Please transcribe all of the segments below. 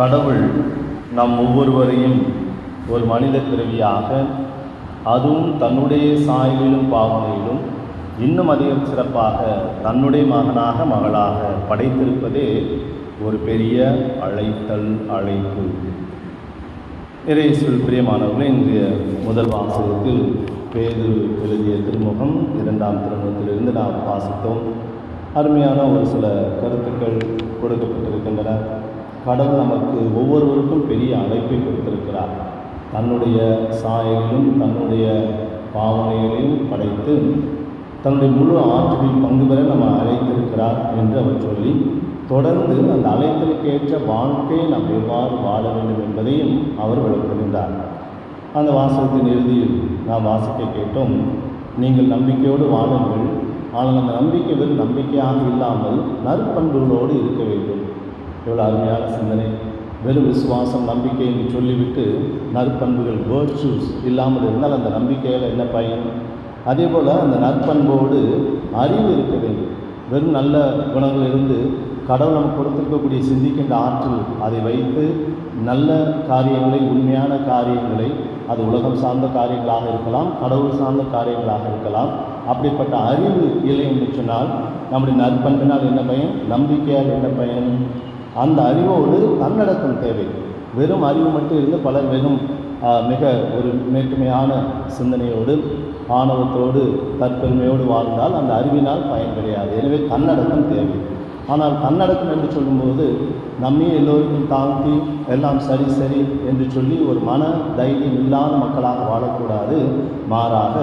கடவுள் நம் ஒவ்வொருவரையும் ஒரு மனித பிறவியாக அதுவும் தன்னுடைய சாயலிலும் பாவனையிலும் இன்னும் அதிகம் சிறப்பாக தன்னுடைய மகனாக மகளாக படைத்திருப்பதே ஒரு பெரிய அழைத்தல் அழைப்பு. இறையேசுவில் பிரியமானவர்களே இன்றைய முதல் வாசகத்தில் பேது எழுதிய திருமுகம் இரண்டாம் திருமுகத்திலிருந்து நாம் வாசித்தோம். அருமையான ஒரு சில கருத்துக்கள் கொடுக்கப்பட்டிருக்கின்றன. கடவுள் நமக்கு ஒவ்வொருவருக்கும் பெரிய அழைப்பை கொடுத்திருக்கிறார். தன்னுடைய சாயலிலும் தன்னுடைய பாவனைகளையும் படைத்து தன்னுடைய முழு ஆற்றலில் பங்கு பெற நம்ம அழைத்திருக்கிறார் என்று அவர் சொல்லி தொடர்ந்து அந்த அழைத்தலுக்கேற்ற வாழ்க்கையை நாம் எவ்வாறு வாழ வேண்டும் என்பதையும் அவர் விளக்குகின்றார். அந்த வாசகத்தின் இறுதியில் நாம் வாசிக்க கேட்டோம் நீங்கள் நம்பிக்கையோடு வாழுங்கள். ஆனால் அந்த நம்பிக்கை வெறும் நம்பிக்கையாக இல்லாமல் நற்பண்புகளோடு இருக்க வேண்டும். எவ்வளோ அருமையான சிந்தனை வெறும் விசுவாசம் நம்பிக்கை என்று சொல்லிவிட்டு நற்பண்புகள் வேர்ச்சூஸ் இல்லாமல் இருந்தால் அந்த நம்பிக்கையில் என்ன பயன்? அதே போல் அந்த நற்பண்போடு அறிவு இருக்க வேண்டும். வெறும் நல்ல குணங்கள் இருந்து கடவுள் நமக்கு கொடுத்திருக்கக்கூடிய சிந்திக்கின்ற ஆற்றல் அதை வைத்து நல்ல காரியங்களை உண்மையான காரியங்களை அது உலகம் சார்ந்த காரியங்களாக இருக்கலாம் கடவுள் சார்ந்த காரியங்களாக இருக்கலாம். அப்படிப்பட்ட அறிவு இல்லை என்று சொன்னால் நம்முடைய நற்பண்பினால் என்ன பயன்? நம்பிக்கையால் என்ன பயன்? அந்த அறிவோடு தன்னடக்கம் தேவை. வெறும் அறிவு மட்டும் இருந்து பலர் வெறும் மிக ஒரு மேட்டுமையான சிந்தனையோடு ஆணவத்தோடு தற்பெருமையோடு வாழ்ந்தால் அந்த அறிவினால் பயன் கிடையாது. எனவே தன்னடக்கம் தேவை. ஆனால் தன்னடக்கம் என்று சொல்லும்போது நம்மையே எல்லோருக்கும் தாழ்த்தி எல்லாம் சரி சரி என்று சொல்லி ஒரு மன தைரியம் இல்லாத மக்களாக வாழக்கூடாது. மாறாக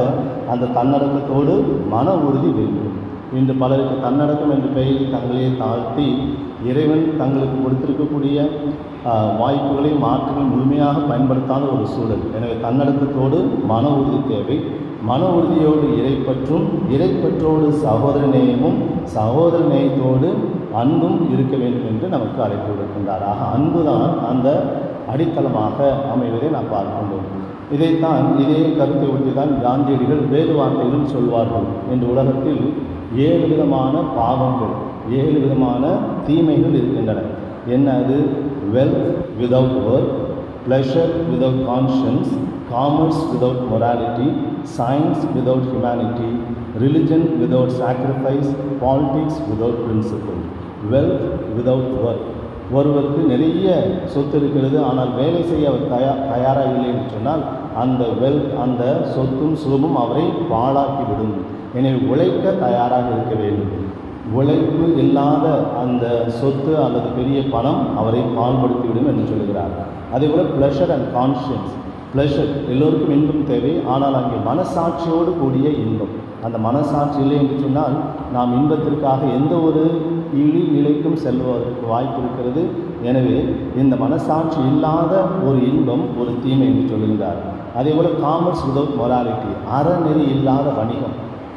அந்த தன்னடக்கத்தோடு மன உறுதி வேண்டும். இன்று பலருக்கு தன்னடக்கம் என்ற பெயரில் தங்களையே தாழ்த்தி இறைவன் தங்களுக்கு கொடுத்திருக்கக்கூடிய வாய்ப்புகளை மாற்றங்கள் முழுமையாக பயன்படுத்தாத ஒரு சூழல். எனவே தன்னடக்கத்தோடு மன உறுதி தேவை. மன உறுதியோடு இறைப்பற்றும் இறைப்பற்றோடு சகோதர நேயமும் சகோதர நேயத்தோடு அன்பும் இருக்க வேண்டும் என்று நமக்கு அழைப்பு விடுக்கின்றார். ஆக அன்புதான் அந்த அடித்தளமாக அமைவதை நாம் பார்க்கின்றோம். இதைத்தான் இதே கருத்தை ஒட்டிதான் காந்தியடிகள் வேறு வார்த்தையிலும் சொல்வார்கள். என்று உலகத்தில் ஏழு விதமான பாவங்கள் ஏழு விதமான தீமைகள் இருக்கின்றன என்ன அது wealth without work pleasure without conscience commerce without morality science without humanity religion without sacrifice politics without principle wealth without work ஒருவருக்கு நிறைய சொத்து இருக்கிறது ஆனால் வேலை செய்ய அவர் தயா தயாராக இல்லை என்று சொன்னால் அந்த வெல்த் அந்த சொத்தும் சுகமும் அவரை பாழாக்கிவிடும் எனவே உழைக்க தயாராக இருக்க வேண்டும். உழைப்பு இல்லாத அந்த சொத்து அல்லது பெரிய பணம் அவரை பால்படுத்திவிடும் என்று சொல்கிறார். அதே போல் ப்ளஷர் அண்ட் கான்ஷியன்ஸ் ப்ளஷர் எல்லோருக்கும் இன்பம் தேவை. ஆனால் அங்கே மனசாட்சியோடு கூடிய இன்பம். அந்த மனசாட்சி இல்லை என்று சொன்னால் நாம் இன்பத்திற்காக எந்த ஒரு இழி நிலைக்கும் செல்வதற்கு வாய்ப்பு இருக்கிறது. எனவே இந்த மனசாட்சி இல்லாத ஒரு இன்பம் ஒரு தீமை என்று சொல்கிறார் அதே போல் காமர்ஸ் விதவுட் மொராலிட்டி அறநெறி இல்லாத வணிகம்.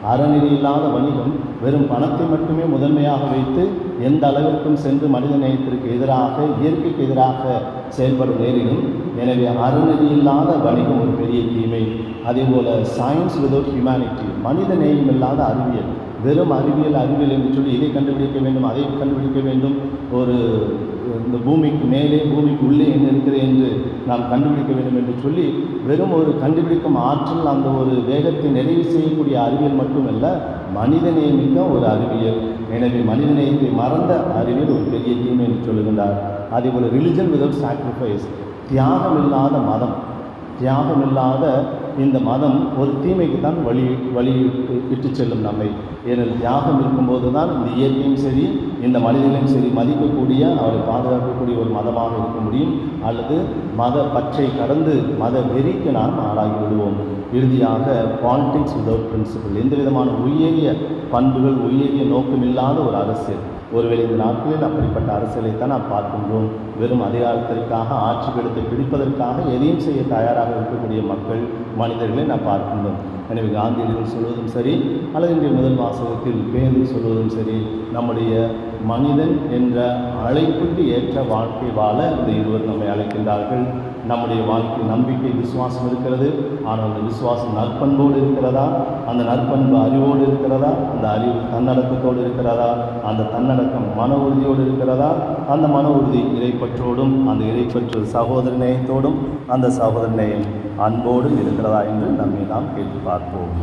அறநெறி இல்லாத வணிகம் வெறும் பணத்தை மட்டுமே முதன்மையாக வைத்து எந்த அளவிற்கும் சென்று மனித நேயத்திற்கு எதிராக இயற்கைக்கு எதிராக செயல்படும் நேரிலும் எனவே அறநெறி இல்லாத வணிகம் ஒரு பெரிய தீமை. அதேபோல் சயின்ஸ் விதவுட் ஹியூமனிட்டி மனித நேயம் இல்லாத அறிவியல். வெறும் அறிவியல் அறிவியல் என்று சொல்லி இதை கண்டுபிடிக்க வேண்டும் அதை கண்டுபிடிக்க வேண்டும். ஒரு இந்த பூமிக்கு மேலே பூமிக்கு உள்ளே என்ன இருக்கிறது என்று நாம் கண்டுபிடிக்க வேண்டும் என்று சொல்லி வெறும் ஒரு கண்டுபிடிக்கும் ஆற்றல் அந்த ஒரு வேகத்தை நிறைவு செய்யக்கூடிய அறிவியல் மட்டுமல்ல மனித நேயமிக்க ஒரு அறிவியல். எனவே மனிதநேயத்தை மறந்த அறிவியல் ஒரு பெரிய தீமை என்று சொல்லுகின்றார். அதே போல் ரிலிஜன் விதவுட் சாக்ரிஃபைஸ் தியாகம் இல்லாத மதம் தியாகம் இல்லாத இந்த மதம் ஒரு தீமைக்கு தான் வழி வழி இட்டு செல்லும் நம்மை. ஏனெனில் தியாகம் இருக்கும்போது தான் இந்த இயற்கையும் சரி இந்த மனிதனையும் சரி மதிக்கக்கூடிய அவரை பாதுகாக்கக்கூடிய ஒரு மதமாக இருக்க முடியும். அல்லது மத பற்றை கடந்து மத வெறிக்கு நாம் ஆளாகி விடுவோம். இறுதியாக பாலிடிக்ஸ் விதவுட் பிரின்சிபல் எந்த விதமான உயரிய பண்புகள் உயரிய நோக்கமில்லாத ஒரு அரசியல். ஒருவேளை இந்த நாட்களில் அப்படிப்பட்ட அரசியலை தான் நாம் பார்க்கின்றோம். வெறும் அதிகாரத்திற்காக ஆட்சி எடுத்து பிடிப்பதற்காக எதையும் செய்ய தயாராக இருக்கக்கூடிய மக்கள் மனிதர்களை நாம் பார்க்கின்றோம். எனவே காந்தியடிகள் சொல்வதும் சரி அல்லது இன்றைய முதல் வாசகத்தில் பேருந்து சொல்வதும் சரி நம்முடைய மனிதன் என்ற அழைப்புக்கு ஏற்ற வாழ்க்கை வாழ இந்த இருவர் நம்மை அழைக்கின்றார்கள். நம்முடைய வாழ்க்கை நம்பிக்கை விசுவாசம் இருக்கிறது. ஆனால் அந்த விசுவாசம் நற்பண்போடு இருக்கிறதா? அந்த நற்பண்பு அறிவோடு இருக்கிறதா? அந்த அறிவு தன்னடக்கத்தோடு இருக்கிறதா? அந்த தன்னடக்கம் மன உறுதியோடு இருக்கிறதா? அந்த மன உறுதி இறைப்பற்றோடும் அந்த இறைப்பற்று சகோதர நேயத்தோடும் அந்த சகோதர நேயம் அன்போடு இருக்கிறதா என்று நம்மை நாம் கேட்டு பார்ப்போம்.